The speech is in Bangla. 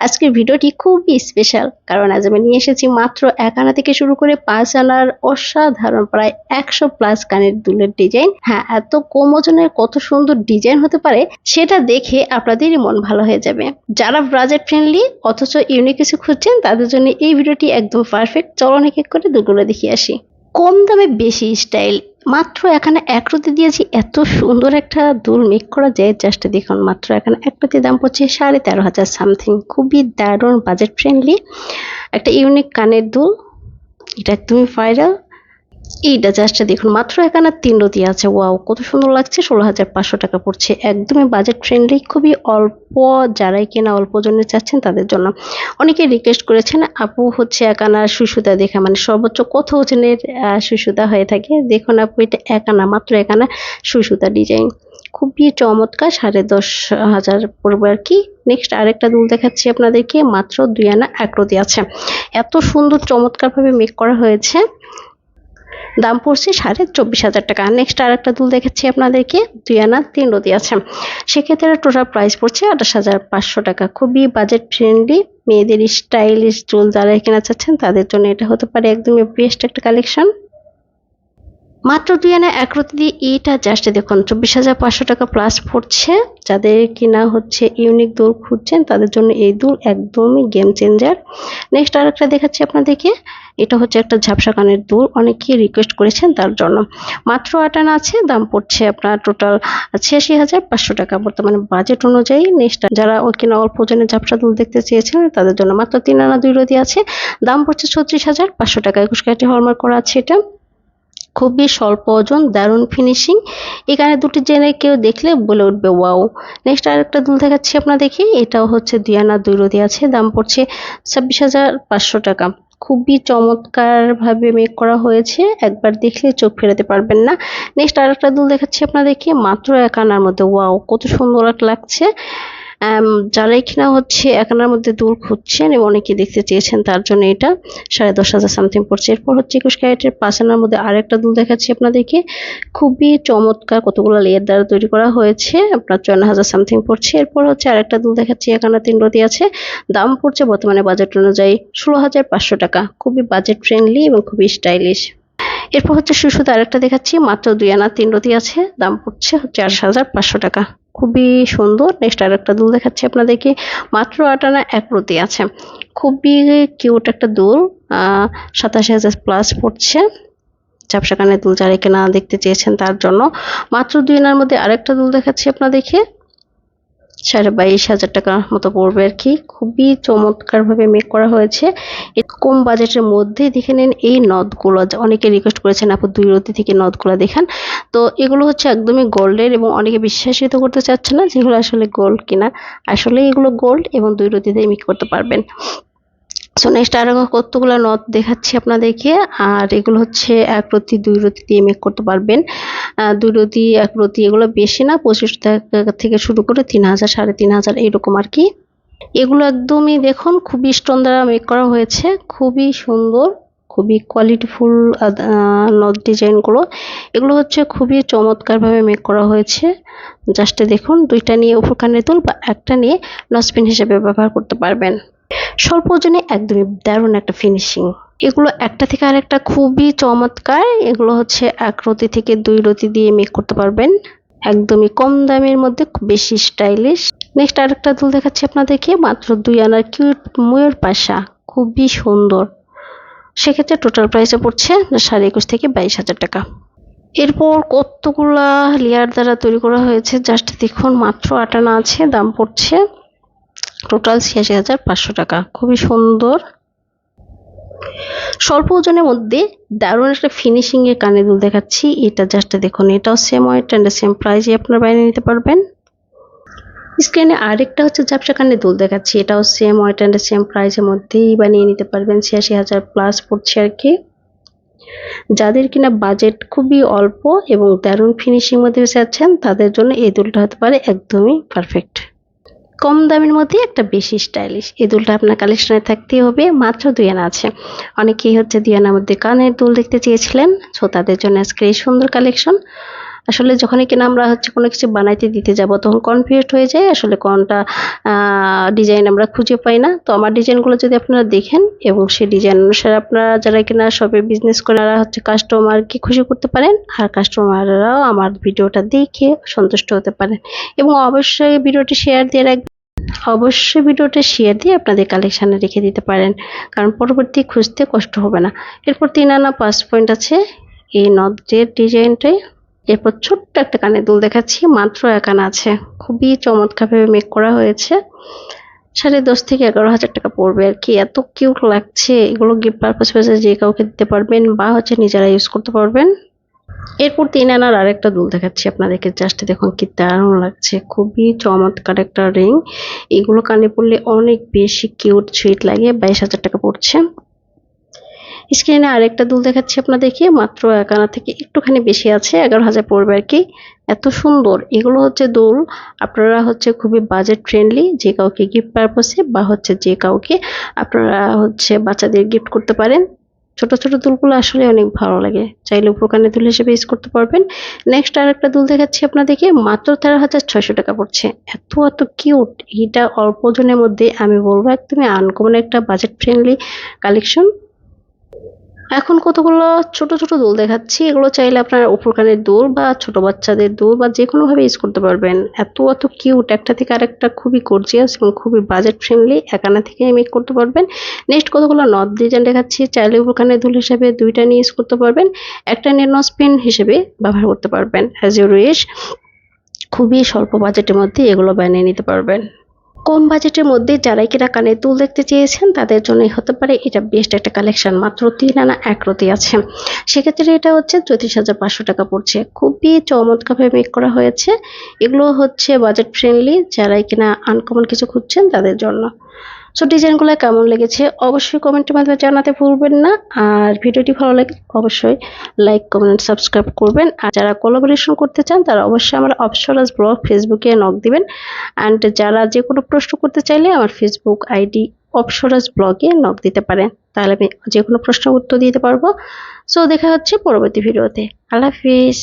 আজকের ভিডিওটি খুবই স্পেশাল কারণ আজ আমি নিয়ে এসেছি মাত্র এক আনা থেকে শুরু করে পাঁচ আনার অসাধারণ প্রায় একশো প্লাস কানের দুলের ডিজাইন হ্যাঁ এত কম ওজনের কত সুন্দর ডিজাইন হতে পারে, সেটা দেখে আপনাদেরই মন ভালো হয়ে যাবে। যারা বাজেট ফ্রেন্ডলি অথচ ইউনিক কিছু খুঁজছেন, তাদের জন্য এই ভিডিওটি একদম পারফেক্ট চলন এক করে দুলগুলো দেখিয়ে আসি। কম দামে বেশি স্টাইল মাত্র এখানে এক রুটি দিয়েছি। এত সুন্দর একটা দুল মেক করা যায় জাস্ট দেখুন, মাত্র এখানে এক রুটির দাম পড়ছে সাড়ে তেরো হাজার সামথিং খুবই দারুণ বাজেট ফ্রেন্ডলি একটা ইউনিক কানের দুল। এটা একদমই ভাইরাল এইটা জাস্ট দেখুন, মাত্র এখানে তিন রতি আছে। ওয়াও কত সুন্দর লাগছে, ষোলো হাজার পাঁচশো টাকা পড়ছে। একদমই বাজেট ফ্রেন্ডলি খুবই অল্প, যারাই কেনা অল্প জনে চাচ্ছেন তাদের জন্য। অনেকে রিকোয়েস্ট করেছেন, আপু হচ্ছে একানা সুসুদা দেখা। মানে সর্বোচ্চ কত ওজনের সুসুদা হয়ে থাকে? দেখুন আপু, এটা একানা, মাত্র একানা সুসুদা ডিজাইন খুবই চমৎকার, সাড়ে দশ হাজার পড়বে আর কি। নেক্সট আরেকটা দুল দেখাচ্ছি আপনাদেরকে, মাত্র দুই আনা একরতি আছে। এত সুন্দর, চমৎকারভাবে মেক করা হয়েছে। দাম পড়ছে সাড়ে চব্বিশ হাজার টাকা। নেক্সট আর একটা দুল দেখাচ্ছি আপনাদেরকে। দুই আনা তিন নদী আছে। সেক্ষেত্রে টোটাল প্রাইস পড়ছে আঠাশ হাজার পাঁচশো টাকা। খুবই বাজেট ফ্রেন্ডলি মেয়েদের স্টাইলিশ চুল যারা কেনা চাচ্ছেন তাদের জন্য এটা হতে পারে একদমই বেস্ট একটা কালেকশন মাত্র দুই আনা এক রতি দিয়ে এইটা জাস্ট দেখুন, চব্বিশ হাজার পাঁচশো টাকা প্লাস পড়ছে। যাদের কিনা হচ্ছে ইউনিক দোল খুঁজছেন, তাদের জন্য এই দুল একদমই গেম চেঞ্জার নেক্সট আর একটা দেখাচ্ছি আপনাদেরকে। এটা হচ্ছে একটা ঝাপসা কানের দুল। অনেকেই রিকোয়েস্ট করেছেন তার জন্য। মাত্র আট আনা আছে, দাম পড়ছে আপনার টোটাল ছিয়াশি হাজার পাঁচশো টাকা বর্তমানে বাজেট অনুযায়ী। নেক্সট যারা কিনা অল্প ওজনের ঝাপসা দুল দেখতে চেয়েছেন, তাদের জন্য মাত্র তিন আনা দুই রদি আছে। দাম পড়ছে ছত্রিশ হাজার পাঁচশো টাকা। একুশ কাটি হলমার্ক করা আছে এটা। খুবই স্বল্প ওজন, দারুণ ফিনিশিং এখানে দুটি জেনে কেউ দেখলে বলে উঠবে, ওয়াও। নেক্সট আরেকটা দুল দেখাচ্ছি আপনার দেখি এটাও হচ্ছে দুই আনা দুই রদি আছে, দাম পড়ছে ছাব্বিশ হাজার পাঁচশো টাকা। খুবই চমৎকারভাবে মেক করা হয়েছে, একবার দেখলে চোখ ফেরাতে পারবেন না। নেক্সট আরেকটা দুল দেখাচ্ছি আপনাদেরকে, মাত্র এক আনার মধ্যে, ওয়াও, কত সুন্দর লাগছে। যারাই কিনা হচ্ছে একানার মধ্যে দুল খুঁজছেন এবং অনেকে দেখতে চেয়েছেন তার জন্য এটা, সাড়ে দশ হাজার সামথিং পড়ছে। এরপর হচ্ছে একুশ ক্যারেটের পাঁচ আনার মধ্যে আরেকটা দুল দেখাচ্ছি আপনাদেরকে। খুবই চমৎকার কতগুলো লেয়ার দ্বারা তৈরি করা হয়েছে, আপনার চুয়ান্ন হাজার সামথিং পড়ছে। এরপর হচ্ছে আরেকটা দুল দেখাচ্ছি, একানা তিন রতি আছে। দাম পড়ছে বর্তমানে বাজেট অনুযায়ী ষোলো হাজার পাঁচশো টাকা। খুবই বাজেট ফ্রেন্ডলি এবং খুবই স্টাইলিশ এরপর হচ্ছে শিশুতে আরেকটা দেখাচ্ছি, মাত্র দুই আনা তিন রতি আছে। দাম পড়ছে হচ্ছে আঠাশ হাজার পাঁচশো টাকা। খুবই সুন্দর। নেক্সট আর একটা দুল দেখাচ্ছি আপনাদেরকে। মাত্র আট আনা এক প্রতি আছে। খুবই কিউট একটা দুল। সাতাশি হাজার প্লাস পড়ছে। চাপসা কানের দুল যারা কেনা দেখতে চেয়েছেন তার জন্য। মাত্র দুই আনার মধ্যে আরেকটা দুল দেখাচ্ছি আপনাদেরকে। সাড়ে বাইশ হাজার টাকার মতো পড়বে আর কি। খুবই চমৎকারভাবে মেক করা হয়েছে। কম বাজেটের মধ্যে দেখে নিন এই নদগুলো। অনেকে রিকোয়েস্ট করেছেন আপু দুই রতি থেকে নদগুলো দেখান। তো এগুলো হচ্ছে একদমই গোল্ডের এবং অনেকে বিশ্বাসিত করতে চাচ্ছে না যেগুলো আসলে গোল্ড কিনা। আসলে এগুলো গোল্ড এবং দুই রতিতে মেক করতে পারবেন। সো নেক্সট আরও কতগুলো নথ দেখাচ্ছি আপনাদেরকে। আর এগুলো হচ্ছে এক রতি, দুই রতি দিয়ে মেক করতে পারবেন। দুই রতি, এক রতি এগুলো বেশি না, পঁচিশ টাকা থেকে শুরু করে তিন হাজার, সাড়ে তিন হাজার এইরকম আর কি। এগুলো একদমই দেখুন, খুবই স্টোন দ্বারা মেক করা হয়েছে, খুবই সুন্দর। খুবই কোয়ালিটিফুল নথ ডিজাইনগুলো এগুলো হচ্ছে খুবই চমৎকারভাবে মেক করা হয়েছে। জাস্টে দেখুন, দুইটা নিয়ে উপর কানে তুল বা একটা নিয়ে নসপিন হিসেবে ব্যবহার করতে পারবেন। স্বল্প ওজনে একদমই দারুণ একটা ফিনিশিং এগুলো একটা থেকে আরেকটা খুবই চমৎকার। এগুলো হচ্ছে এক রতি থেকে দুই রতি দিয়ে মেক করতে পারবেন। একদমই কম দামের মধ্যে, বেশি স্টাইলিশ নেক্সট আরেকটা দুল দেখাচ্ছি আপনাদেরকে, মাত্র দুই আনার কিউট ময়ূর পাশা। খুবই সুন্দর। সেক্ষেত্রে টোটাল প্রাইসে পড়ছে সাড়ে একুশ থেকে বাইশ হাজার টাকা। এরপর কতগুলা লেয়ার দ্বারা তৈরি করা হয়েছে জাস্ট দেখুন, মাত্র আটানা আছে, দাম পড়ছে টোটাল ছিয়াশি হাজার পাঁচশো টাকা। খুবই সুন্দর। স্বল্প ওজনের মধ্যে দারুণ একটা ফিনিশিং এর কানে দুল দেখাচ্ছি। এটা জাস্ট দেখুন, এটাও সেম ওয়েট অ্যান্ড সেম প্রাইজে আপনারা বাইরে নিতে পারবেন। স্ক্রিনে আরেকটা হচ্ছে ঝাপসা কানে দুল দেখাচ্ছি। এটাও সেম ওয়েট অ্যান্ড সেম প্রাইসের মধ্যেই বানিয়ে নিতে পারবেন ছিয়াশি হাজার প্লাস পড়ছে আর কি। যাদের কিনা বাজেট খুবই অল্প এবং দারুণ ফিনিশিং মধ্যে চাচ্ছেন তাদের জন্য এই দুলটা হতে পারে একদমই পারফেক্ট কম দামের মধ্যে একটা বেশি স্টাইলিশ এই দুলটা আপনার কালেকশনে থাকতেই হবে, মাত্র দুই আনা আছে। অনেকেই হচ্ছে দুই আনার মধ্যে কানের দুল দেখতে চেয়েছিলেন সো তাদের জন্য আজকে এই সুন্দর কালেকশন আসলে যখনই কিনা আমরা হচ্ছে কোনো কিছু বানাইতে দিতে যাব, তখন কনফিউজড হয়ে যায়, আসলে কোনটা ডিজাইন আমরা খুঁজে পাই না। তো আমার ডিজাইনগুলো যদি আপনারা দেখেন এবং সেই ডিজাইন অনুসারে আপনারা যারা কিনা সবে বিজনেস করে তারা হচ্ছে কাস্টমারকে খুশি করতে পারেন, আর কাস্টমাররাও আমার ভিডিওটা দেখে সন্তুষ্ট হতে পারেন। এবং অবশ্যই ভিডিওটি শেয়ার দিয়ে রাখবেন অবশ্যই ভিডিওটা শেয়ার দিয়ে আপনাদের কালেকশানে রেখে দিতে পারেন, কারণ পরবর্তী খুঁজতে কষ্ট হবে না। এরপর তিন আনা পাঁচ পয়েন্ট আছে, এই নদের ডিজাইনটাই এরপর ছোট্ট একটা কানের দুল দেখাচ্ছি, মাত্র এক আনা আছে। খুবই চমৎকার চমৎকারভাবে মেক করা হয়েছে। সাড়ে দশ থেকে এগারো হাজার টাকা পড়বে আর কি। এত কিউট লাগছে। এগুলো গিফট পারপাস যে কাউকে দিতে পারবেন বা হচ্ছে নিজেরা ইউজ করতে পারবেন। এরপর তিন আনার আরেকটা দুল দেখাচ্ছি আপনাদেরকে। জাস্ট দেখুন কি দারুণ লাগছে। খুবই চমৎকার একটা রিং এগুলো কানে পড়লে অনেক বেশি কিউট সুইট লাগে। বাইশ হাজার টাকা পড়ছে। স্ক্রিনে আরেকটা দুল দেখাচ্ছি আপনাদেরকে, মাত্র এক আনা থেকে একটুখানি বেশি আছে, এগারো হাজার পড়বে আর কি। এত সুন্দর, এগুলো হচ্ছে দুল, আপনারা হচ্ছে খুবই বাজেট ফ্রেন্ডলি যে কাউকে গিফট পারপসে বা হচ্ছে যে কাউকে আপনারা হচ্ছে বাচ্চাদের গিফট করতে পারেন। ছোট ছোট দুলগুলো আসলে অনেক ভালো লাগে, চাইলে উপকানে দুল হিসেবে ইউজ করতে পারবেন। নেক্সট আর একটা দুল দেখাচ্ছি আপনাদেরকে, মাত্র তেরো হাজার ছয়শো টাকা পড়ছে। এত এত কিউট এটা অল্প জনের মধ্যে আমি বলব একদমই আনকমন একটা বাজেট ফ্রেন্ডলি কালেকশন এখন কতগুলো ছোট ছোট দোল দেখাচ্ছি, এগুলো চাইলে আপনার উপরকানের দোল বা ছোট বাচ্চাদের দোল বা যে কোনোভাবে ইউজ করতে পারবেন। এত এত কিউট একটা থেকে আরেকটা খুবই গর্জিয়াস এবং খুবই বাজেট ফ্রেন্ডলি একানা থেকে মেক করতে পারবেন। নেক্সট কতগুলো নথ ডিজাইন দেখাচ্ছি, চাইলে উপরকানের দুল হিসেবে দুইটা নিয়ে ইউজ করতে পারবেন। একটা নিয়ে নস পেন হিসেবে ব্যবহার করতে পারবেন। অ্যাজ ইউর উইশ খুবই স্বল্প বাজেটের মধ্যে এগুলো বানিয়ে নিতে পারবেন। কম বাজেটের মধ্যে যারাই কিনা কানে দুল দেখতে চেয়েছেন, তাদের জন্যই হতে পারে এটা বেস্ট একটা কালেকশন। মাত্র তিন আনা এক রতি আছে। সেক্ষেত্রে এটা হচ্ছে চৌত্রিশ হাজার পাঁচশো টাকা পড়ছে। খুবই চমৎকারভাবে মেক করা হয়েছে। এগুলো হচ্ছে বাজেট ফ্রেন্ডলি যারাই কিনা আনকমন কিছু খুঁজছেন তাদের জন্য। সো ডিজাইনগুলো কেমন লেগেছে অবশ্যই কমেন্টের মাধ্যমে জানাতে ভুলবেন না। আর ভিডিওটি ভালো লাগে অবশ্যই লাইক কমেন্ট সাবস্ক্রাইব করবেন। আর যারা কোলাবোরেশন করতে চান, তারা অবশ্যই আমার অপসরাস ব্লগ ফেসবুকে নক দিবেন। অ্যান্ড যারা যে কোনো প্রশ্ন করতে চাইলে আমার ফেসবুক আইডি অপসরাস ব্লগে নক দিতে পারেন। তাহলে আমি যে কোনো প্রশ্নের উত্তর দিতে পারব। সো দেখা হচ্ছে পরবর্তী ভিডিওতে। আল্লাহ হাফিজ।